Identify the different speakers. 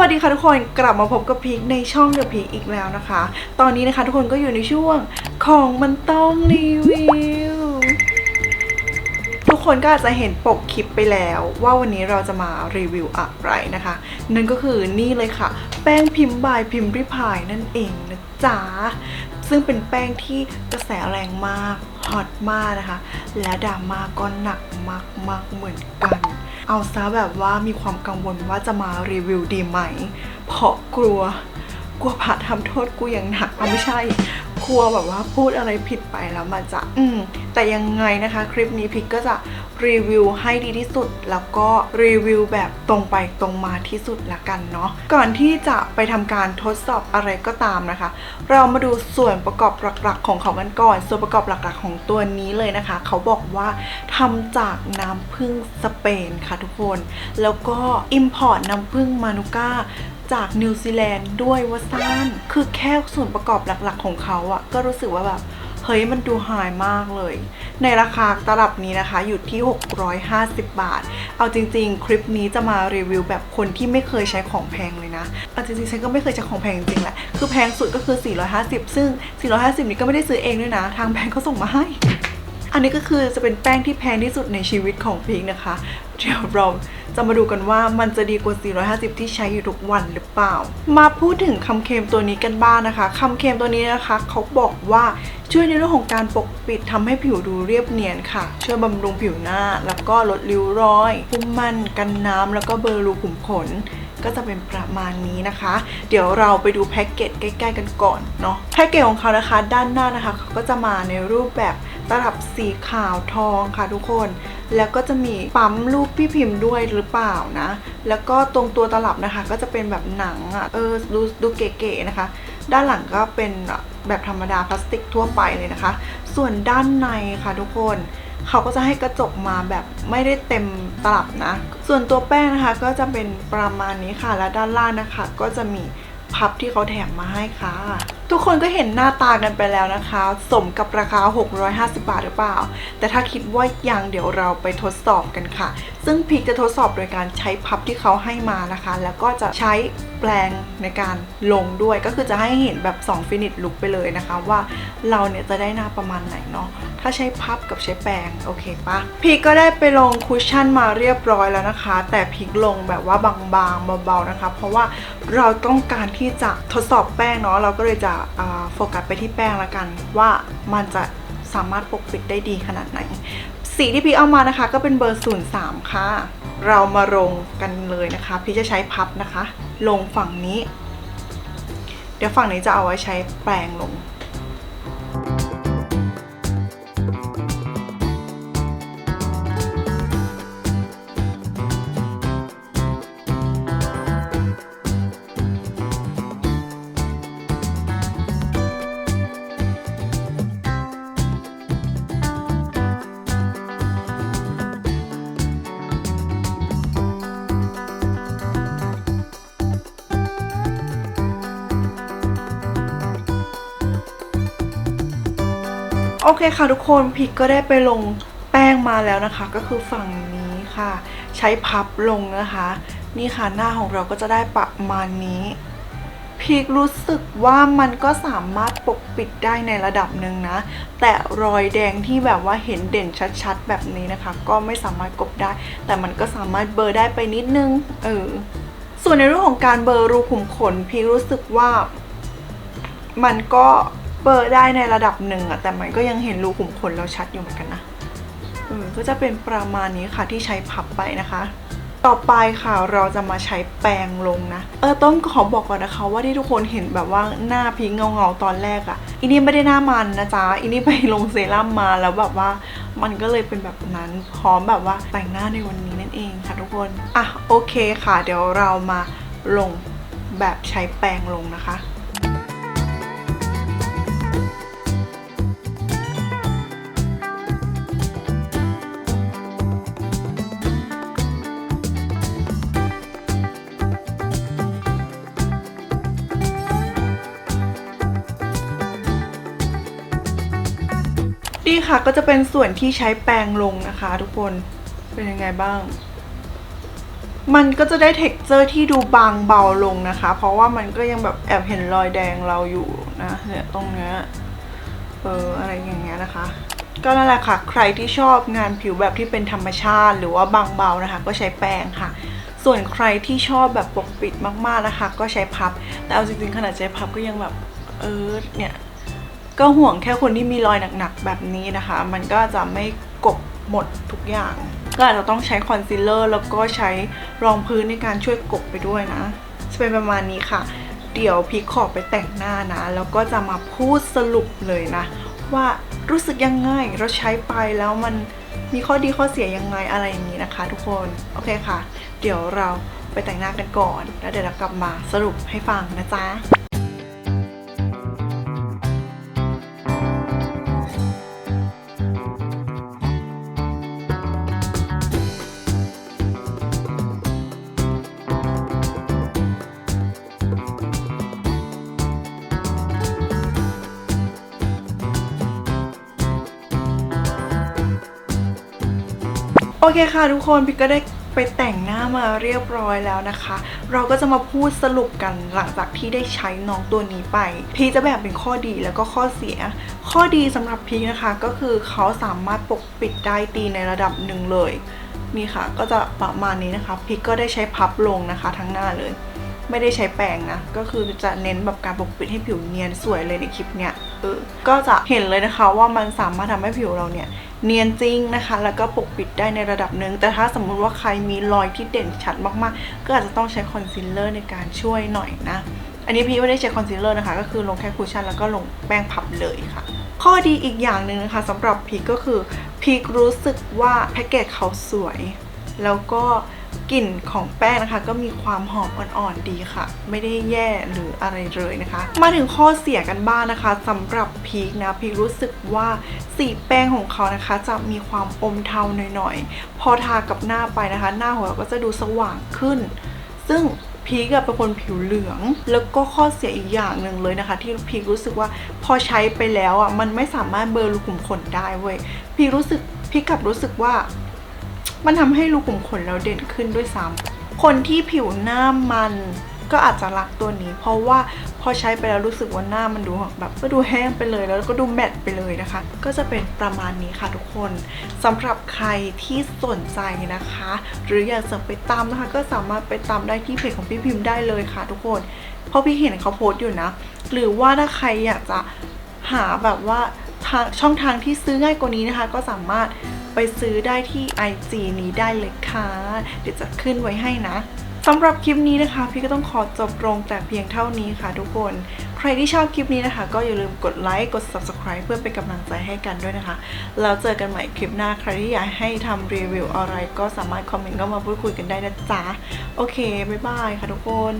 Speaker 1: วัสดีค่ะทุกคนกลับมาพบกับพีคในช่องเดอะพีคอีกแล้วนะคะ ตอนนี้นะคะทุกคนก็อยู่ในช่วงของมันต้องรีวิว ทุกคนก็อาจจะเห็นปกคลิปไปแล้ว ว่าวันนี้เราจะมารีวิวอะไรนะคะ นั่นก็คือนี่เลยค่ะ แป้งพิมพ์บายพิมพ์ริพายนั่นเองนะจ๊ะซึ่งเป็นแป้งที่กระแสแรงมากฮอตมากนะคะ และดราม่าก็หนักมากๆเหมือนกัน เอาซะแบบว่ามีความกังวลว่าจะมารีวิวดีไหม เพราะกลัวกลัวพระทำโทษกูอย่างหนักเอาไม่ใช่กลัวแบบว่าพูดอะไรผิดไปแล้วมันจะอืมแต่ยังไงนะคะ คลิปนี้พิกก็จะ รีวิวให้ดีที่สุด แล้วก็รีวิวแบบตรงไปตรงมาที่สุดละกันเนาะก่อนที่จะไปทำการทดสอบอะไรก็ตามนะคะ เรามาดูส่วนประกอบหลักๆ ของเขากันก่อน ส่วนประกอบหลักๆ ของตัวนี้เลยนะคะ เขาบอกว่าทำจากน้ำผึ้งสเปนค่ะทุกคน แล้วก็ Import น้ำผึ้งมานูก้าจากนิวซีแลนด์ด้วยว่าซ่านคือแค่ส่วนประกอบหลักๆ ของเขาอะก็รู้สึกว่าแบบเฮ้ยมันดูไฮมากเลย ในราคาตลับนี้นะคะอยู่ที่ 650 บาท เอาจริง ๆ คลิปนี้จะมารีวิวแบบคนที่ไม่เคยใช้ของแพงเลยนะเอาจริงๆฉันก็ไม่เคยใช้ของแพงจริงๆแหละ คือแพงสุดก็คือ 450 ซึ่ง 450 นี้ก็ไม่ได้ซื้อเองด้วยนะ ทางแบงก์เขาส่งมาให้อันนี้ก็คือจะเป็นแป้งที่แพงที่สุดในชีวิตของพิงนะคะ เดี๋ยวเราจะมาดูกันว่ามันจะดีกว่า 450 ที่ใช้อยู่ทุกวันหรือเปล่า มาพูดถึงคำเคลมตัวนี้กันบ้างนะคะคำเคลมตัวนี้นะคะเขาบอกว่าช่วยในเรื่องของการปกปิดทำให้ผิวดูเรียบเนียนค่ะ ช่วยบำรุงผิวหน้า แล้วก็ลดริ้วรอยพุ่มมันกันน้ำแล้วก็เบลอรูขุมขนก็จะเป็นประมาณนี้นะคะ เดี๋ยวเราไปดูแพ็กเกจใกล้ ๆ กันก่อนเนาะแพ็กเกจของเขานะคะ ด้านหน้านะคะเขาก็จะมาในรูปแบบ ตลับสีขาวทองค่ะทุกคน แล้วก็จะมีปั๊มรูปพี่พิมพ์ด้วยหรือเปล่านะ แล้วก็ตรงตัวตลับนะคะ ก็จะเป็นแบบหนังอะ่ะเออดูดูเก๋ๆนะคะ ด้านหลังก็เป็นแบบธรรมดาพลาสติกทั่วไปเลยนะคะ ส่วนด้านในค่ะทุกคนเขาก็จะให้กระจกมาแบบไม่ได้เต็มตลับนะ ส่วนตัวแป้งนะคะก็จะเป็นประมาณนี้ค่ะ และด้านล่างนะคะ ก็จะมีพับที่เขาแถมมาให้ค่ะทุกคนก็เห็นหน้าตากันไปแล้วนะคะ สมกับราคา 650 บาทหรือเปล่า แต่ถ้าคิดว่ายังเดี๋ยวเราไปทดสอบกันค่ะ ซึ่งพิกจะทดสอบโดยการใช้พับที่เขาให้มานะคะ แล้วก็จะใช้แปลงในการลงด้วย ก็คือจะให้เห็นแบบ 2 ฟินิชลุกไปเลยนะคะ ว่าเราเนี่ยจะได้หน้าประมาณไหนเนาะ ถ้าใช้พับกับใช้แปรงโอเคปะพีกก็ได้ไปลงคุชชั่นมาเรียบร้อยแล้วนะคะ แต่พีกลงแบบว่าบางๆเบาๆนะคะ เพราะว่าเราต้องการที่จะทดสอบแป้งเนาะ เราก็เลยจะโฟกัสไปที่แป้งละกัน ว่ามันจะสามารถปกปิดได้ดีขนาดไหน สีที่พี่เอามานะคะ ก็เป็นเบอร์ 03 ค่ะ เรามาลงกันเลยนะคะ พี่จะใช้พับนะคะ ลงฝั่งนี้ เดี๋ยวฝั่งนี้จะเอาไว้ใช้แปรงลง โอเคค่ะทุกคนพิกก็ได้ไปลงแป้งมาแล้วนะคะ ก็คือฝั่งนี้ค่ะ ใช้พับลงนะคะ นี่ค่ะหน้าของเราก็จะได้ประมาณนี้พิกรู้สึกว่ามันก็สามารถปกปิดได้ในระดับหนึ่งนะ แต่รอยแดงที่แบบว่าเห็นเด่นชัดๆ แบบนี้นะคะ ก็ไม่สามารถกบได้ แต่มันก็สามารถเบลอได้ไปนิดนึง เออ ส่วนในเรื่องของการเบลอรูขุมขน พีกรู้สึกว่ามันก็ เปิดได้ในระดับหนึ่งอะแต่มันก็ยังเห็นรูขุมขนเราชัดอยู่เหมือนกันนะก็จะเป็นประมาณนี้ค่ะที่ใช้พับไปนะคะ ต่อไปค่ะเราจะมาใช้แปรงลงนะ เออต้องขอบอกก่อนนะคะ ว่าที่ทุกคนเห็นแบบว่าหน้าพิงเงาเงาๆตอนแรกอะอินี่ไม่ได้หน้ามันนะจ๊ะอินี่ไปลงเซรั่มมาแล้วแบบว่ามันก็เลยเป็นแบบนั้นพร้อมแบบว่าแต่งหน้าในวันนี้นั่นเองค่ะทุกคนอะโอเคค่ะ เดี๋ยวเรามาลงแบบใช้แปรงลงนะคะ นี่ค่ะก็จะเป็นส่วนที่ใช้แปรงลงนะคะ ทุกคนเป็นยังไงบ้าง มันก็จะได้เท็กเจอร์ที่ดูบางเบาลงนะคะ เพราะว่ามันก็ยังแบบแอบเห็นรอยแดงเราอยู่นะเนี่ยตรงเนี้ยเอออะไรอย่างเงี้ยนะคะ ก็นั่นแหละค่ะ ใครที่ชอบงานผิวแบบที่เป็นธรรมชาติ หรือว่าบางเบานะคะ ก็ใช้แป้งค่ะส่วนใครที่ชอบแบบปกปิดมากๆนะคะ ก็ใช้พับ แต่เอาจริงๆขนาดใช้พับก็ยังแบบเออเนี่ย ก็ห่วงแค่คนที่มีรอยหนักๆแบบนี้นะคะ มันก็จะไม่กบหมดทุกอย่าง ก็อาจจะต้องใช้คอนซีลเลอร์แล้วก็ใช้รองพื้นในการช่วยกบไปด้วยนะ จะเป็นประมาณนี้ค่ะ เดี๋ยวพีคขอไปแต่งหน้านะ แล้วก็จะมาพูดสรุปเลยนะ ว่ารู้สึกยังไงเราใช้ไปแล้วมันมีข้อดีข้อเสียยังไงอะไรอย่างนี้นะคะ ทุกคนโอเคค่ะ เดี๋ยวเราไปแต่งหน้ากันก่อน แล้วเดี๋ยวเรากลับมาสรุปให้ฟังนะจ๊ะ โอเคค่ะทุกคนพี่ก็ได้ไปแต่งหน้ามาเรียบร้อยแล้วนะคะ เราก็จะมาพูดสรุปกันหลังจากที่ได้ใช้น้องตัวนี้ไป พี่จะแบ่งเป็นข้อดีแล้วก็ข้อเสีย ข้อดีสำหรับพี่นะคะก็คือเขาสามารถปกปิดได้ดีในระดับหนึ่งเลย นี่ค่ะก็จะประมาณนี้นะคะพี่ก็ได้ใช้พับลงนะคะทั้งหน้าเลย ไม่ได้ใช้แปรงนะ ก็คือจะเน้นแบบการปกปิดให้ผิวเนียนสวยเลยในคลิปเนี้ยเออก็จะเห็นเลยนะคะว่ามันสามารถทำให้ผิวเราเนี่ย เนียนจริงนะคะ แล้วก็ปกปิดได้ในระดับหนึ่งแต่ถ้าสมมุติว่าใครมีรอยที่เด่นชัดมากๆ ก็อาจจะต้องใช้คอนซีลเลอร์ในการช่วยหน่อยนะ อันนี้พี่ไม่ได้ใช้คอนซีลเลอร์นะคะ ก็คือลงแค่คูชั่นแล้วก็ลงแป้งพับเลยค่ะ ข้อดีอีกอย่างหนึ่งนะคะสำหรับพีกก็คือพีครู้สึกว่าแพ็กเกจเขาสวย แล้วก็ กลิ่นของแป้งนะคะ ก็มีความหอมอ่อนๆดีค่ะ ไม่ได้แย่หรืออะไรเลยนะคะ มาถึงข้อเสียกันบ้างนะคะสำหรับพีคนะพีครู้สึกว่าสีแป้งของเขานะคะ จะมีความอมเทาหน่อยๆ พอทากับหน้าไปนะคะ หน้าของเราก็จะดูสว่างขึ้น ซึ่งพีกเป็นคนผิวเหลือง แล้วก็ข้อเสียอีกอย่างหนึ่งเลยนะคะ ที่พีกรู้สึกว่าพอใช้ไปแล้วอะมันไม่สามารถเบลอรูขุมขนได้เว้ยพีครู้สึกพีกกลับรู้สึกว่า มันทำให้รูขุมขนเราเด่นขึ้นด้วยซ้ำคนที่ผิวหน้ามันก็อาจจะรักตัวนี้ เพราะว่าพอใช้ไปแล้วรู้สึกว่าหน้ามันดูแบบก็ดูแห้งไปเลย แล้วก็ดูแมตต์ไปเลยนะคะ ก็จะเป็นประมาณนี้ค่ะทุกคนสำหรับใครที่สนใจนะคะ หรืออยากจะไปตามนะคะ ก็สามารถไปตามได้ที่เพจของพี่พิมพ์ได้เลยค่ะ ทุกคนเพราะพี่เห็นเขาโพสต์อยู่นะ หรือว่าถ้าใครอยากจะหาแบบว่า ช่องทางที่ซื้อง่ายกว่านี้นะคะ ก็สามารถไปซื้อได้ที่ IG นี้ได้เลยค่ะ เดี๋ยวจะขึ้นไว้ให้นะสำหรับคลิปนี้นะคะ พี่ก็ต้องขอจบลงแต่เพียงเท่านี้ค่ะทุกคน ใครที่ชอบคลิปนี้นะคะ ก็อย่าลืมกดไลค์กด subscribe เพื่อเป็นกำลังใจให้กันด้วยนะคะ แล้วเจอกันใหม่คลิปหน้าใครที่อยากให้ทำรีวิวอะไร ก็สามารถคอมเมนต์เข้ามาพูดคุยกันได้นะจ๊ะ โอเค บ๊ายบายค่ะทุกคน